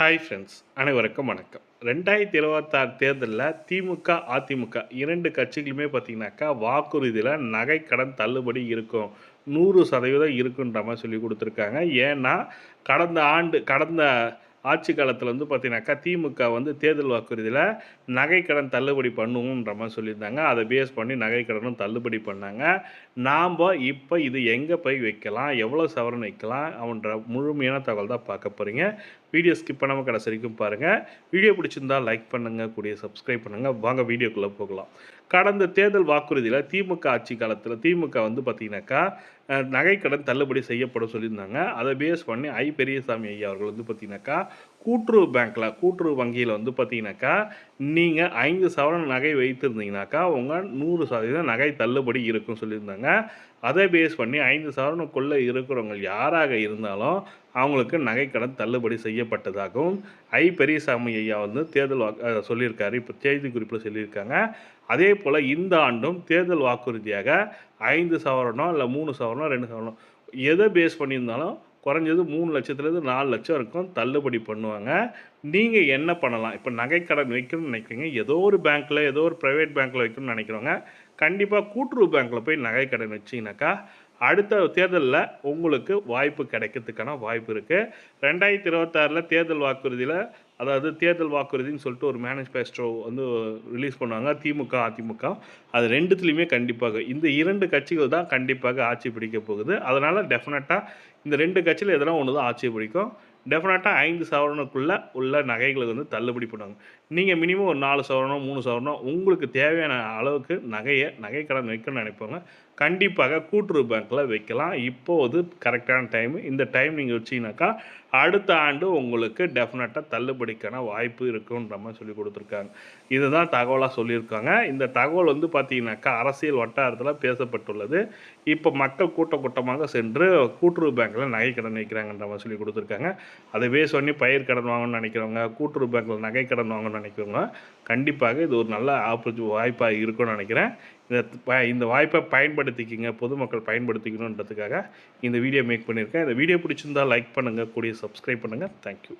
Hi friends அனைவருக்கும் வணக்கம். ரெண்டாயிரத்தி இருபத்தாறு தேர்தலில் திமுக அதிமுக இரண்டு கட்சிகளுமே பார்த்தீங்கன்னாக்கா வாக்குறுதியில் நகை கடன் தள்ளுபடி இருக்கும். நூறு சதவீதம் இருக்குன்ற மாதிரி சொல்லி கொடுத்துருக்காங்க. ஏன்னா கடந்த ஆண்டு கடந்த ஆட்சி காலத்தில் வந்து பார்த்தீங்கன்னாக்கா திமுக வந்து தேர்தல் வாக்குறுதியில் நகைக்கடன் தள்ளுபடி பண்ணுவோன்ற மாதிரி சொல்லியிருந்தாங்க. அதை பேஸ் பண்ணி நகைக்கடனும் தள்ளுபடி பண்ணாங்க. நாம் இப்போ இது எங்கே போய் வைக்கலாம்? எவ்வளோ சவரன் வைக்கலாம்? அவன்ற முழுமையான தகவல் தான் பார்க்க போகிறீங்க வீடியோ ஸ்கிப் பண்ணாமல் கடைசி வரைக்கும் பாருங்கள் வீடியோ பிடிச்சிருந்தா லைக் பண்ணுங்கள் கூடிய சப்ஸ்கிரைப் பண்ணுங்கள் வாங்க வீடியோக்குள்ளே போகலாம். கடந்த தேர்தல் வாக்குறுதியில் திமுக ஆட்சி காலத்தில் திமுக வந்து பார்த்திங்கனாக்கா நகைக்கடன் தள்ளுபடி செய்யப்படும் சொல்லியிருந்தாங்க. அதை பேஸ் பண்ணி ஐ பெரியசாமி ஐயா அவர்கள் வந்து பார்த்தீங்கன்னாக்கா கூட்டுறவு பேங்க்கில் கூட்டுறவு வங்கியில் வந்து பார்த்தீங்கன்னாக்கா நீங்கள் ஐந்து சவரன் நகை வைத்திருந்தீங்கனாக்கா உங்கள் நூறு சதவீதம் நகை தள்ளுபடி இருக்கும் சொல்லியிருந்தாங்க. அதை பேஸ் பண்ணி ஐந்து சவரனுக்குள்ளே இருக்கிறவங்க யாராக இருந்தாலும் அவங்களுக்கு நகைக்கடன் தள்ளுபடி செய்யப்பட்டதாகவும் ஐ பெரியசாமி ஐயா வந்து தேர்தல் வாக்கு சொல்லியிருக்காரு. இப்போ செய்தி குறிப்பில் சொல்லியிருக்காங்க. அதே போல் இந்த ஆண்டும் தேர்தல் வாக்குறுதியாக ஐந்து சவரனோ இல்லை மூணு சவரனோ ரெண்டு சவரனோ. எதை பேஸ் பண்ணியிருந்தாலும் குறைஞ்சது மூணு லட்சத்துலேருந்து நாலு லட்சம் இருக்கும் தள்ளுபடி பண்ணுவாங்க. நீங்கள் என்ன பண்ணலாம்? இப்போ நகைக்கடன் வைக்கணும்னு நினைக்கிறீங்க. ஏதோ ஒரு பேங்க்கில் ஏதோ ஒரு ப்ரைவேட் பேங்க்கில் வைக்கணும்னு நினைக்கிறவங்க கண்டிப்பாக கூட்டுறவு பேங்க்கில் போய் நகைக்கடன் வச்சிங்கனாக்கா அடுத்த தேர்தலில் உங்களுக்கு வாய்ப்பு கிடைக்கிறதுக்கான வாய்ப்பு இருக்குது ரெண்டாயிரத்தி இருபத்தாறில் தேர்தல் வாக்குறுதியில் அதாவது தேர்தல் வாக்குறுதின்னு சொல்லிட்டு ஒரு மேனிஃபெஸ்டோ வந்து ரிலீஸ் பண்ணுவாங்க திமுக அதிமுக. அது ரெண்டுத்துலேயுமே கண்டிப்பாக இந்த இரண்டு கட்சிகள் தான் கண்டிப்பாக ஆட்சி பிடிக்க போகுது. அதனால் டெஃபினட்டாக இந்த ரெண்டு கட்சியில் எதனா ஒன்று தான் ஆட்சி பிடிக்கும். டெஃபினட்டாக ஐந்து சவரனுக்குள்ளே உள்ள நகைகளுக்கு வந்து தள்ளுபடி பண்ணுவாங்க. நீங்கள் மினிமம் ஒரு நாலு சவரனம் மூணு சவரனம் உங்களுக்கு தேவையான அளவுக்கு நகையை நகை கடன் வைக்கணும்னு நினைப்பவங்க கண்டிப்பாக கூட்டுறவு பேங்க்கில் வைக்கலாம். இப்போது கரெக்டான டைம் இந்த டைம் நீங்கள் வச்சிங்கனாக்கா அடுத்த ஆண்டு உங்களுக்கு டெஃபினட்டாக தள்ளுபடிக்கான வாய்ப்பு இருக்குன்ற மாதிரி சொல்லி கொடுத்துருக்காங்க. இதுதான் தகவலாக சொல்லியிருக்காங்க. இந்த தகவல் வந்து பார்த்தீங்கன்னாக்கா அரசியல் வட்டாரத்தில் பேசப்பட்டுள்ளது. இப்போ மக்கள் கூட்ட கூட்டமாக சென்று கூட்டுறவு பேங்க்கில் நகை கடன் வைக்கிறாங்கன்ற மாதிரி சொல்லி கொடுத்துருக்காங்க. அதை பேஸ் பண்ணி பயிர் கடன் வாங்கணும்னு நினைக்கிறவங்க கூட்டுறவு பேங்க்கில் நகை கடன் வாங்கணும்னு நினைக்கிறவங்க கண்டிப்பாக இது ஒரு நல்ல ஆப்பர்ச்சு வாய்ப்பாக இருக்கும்னு நினைக்கிறேன். இந்த இந்த வாய்ப்பை பயன்படுத்திக்கிங்க பொதுமக்கள் பயன்படுத்திக்கணுன்றதுக்காக இந்த வீடியோ மேக் பண்ணியிருக்கேன். இந்த வீடியோ பிடிச்சிருந்தா லைக் பண்ணுங்கள் கூடிய சப்ஸ்கிரைப் பண்ணுங்கள் தேங்க்யூ